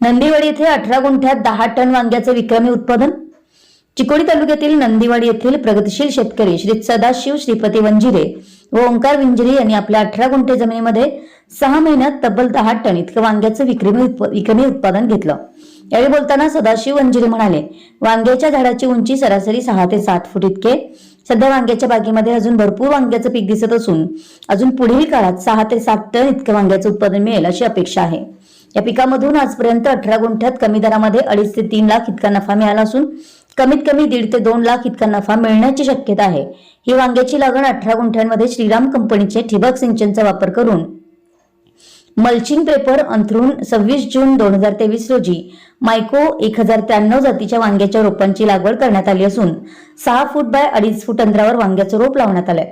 नंदीवाडी येथे अठरा गुंठ्यात दहा टन वांग्याचे विक्रमी उत्पादन? चिकोडी तालुक्यातील नंदीवाडी येथील प्रगतिशील शेतकरी श्री सदाशिव श्रीपती वंजिरे व ओंकार विंजिरे यांनी आपल्या अठरा गुंठे जमिनीमध्ये सहा महिन्यात तब्बल दहा टन इतकं वांग्याचं विक्रमी विक्रमी उत्पादन घेतलं. यावेळी बोलताना सदाशिव वंजिरे म्हणाले वांग्याच्या झाडाची उंची सरासरी सहा ते सात फूट इतके. सध्या वांग्याच्या बागेमध्ये अजून भरपूर वांग्याचं पीक दिसत असून अजून पुढील काळात सहा ते सात टन इतकं वांग्याचं उत्पादन मिळेल अशी अपेक्षा आहे. या पिकामधून आजपर्यंत अठरा गुंठ्यात कमी दरामध्ये अडीच ते तीन लाख इतका नफा मिळाला असून कमीत कमी दीड ते दोन लाख इतका नफा मिळण्याची शक्यता आहे. ही वांग्याची लागण अठरा गुंठ्यांमध्ये श्रीराम कंपनीचे ठिबक सिंचनचा वापर करून. मल्चिंग पेपर अंथरून सव्वीस जून दोन हजार तेवीस रोजी मायको एक हजार त्र्याण्णव जातीच्या वांग्याच्या रोपांची लागवड करण्यात आली असून सहा फूट बाय अडीच फूट अंतरावर वांग्याचं रोप लावण्यात आलंय.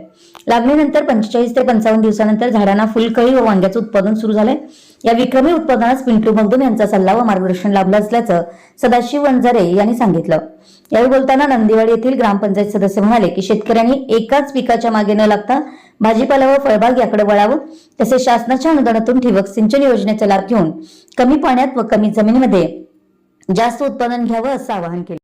लागणीनंतर पंचेचाळीस ते पंचावन्न दिवसानंतर झाडांना फुलकळी व वांग्याचं उत्पादन सुरू झालंय. या विक्रमी उत्पादनास पिंटू मगदूम यांचा सल्ला व मार्गदर्शन लाभलं असल्याचं सदाशिव वंजारे यांनी सांगितलं. यावेळी बोलताना नंदीवाडी येथील ग्रामपंचायत सदस्य म्हणाले की शेतकऱ्यांनी एकाच पिकाच्या मागे न लागता भाजीपाला व फळबाग याकडे वळावं तसेच शासनाच्या अनुदानातून ठिबक सिंचन योजनेचा लाभ घेऊन कमी पाण्यात व कमी जमिनीमध्ये जास्त उत्पादन घ्यावं असं आवाहन केलं.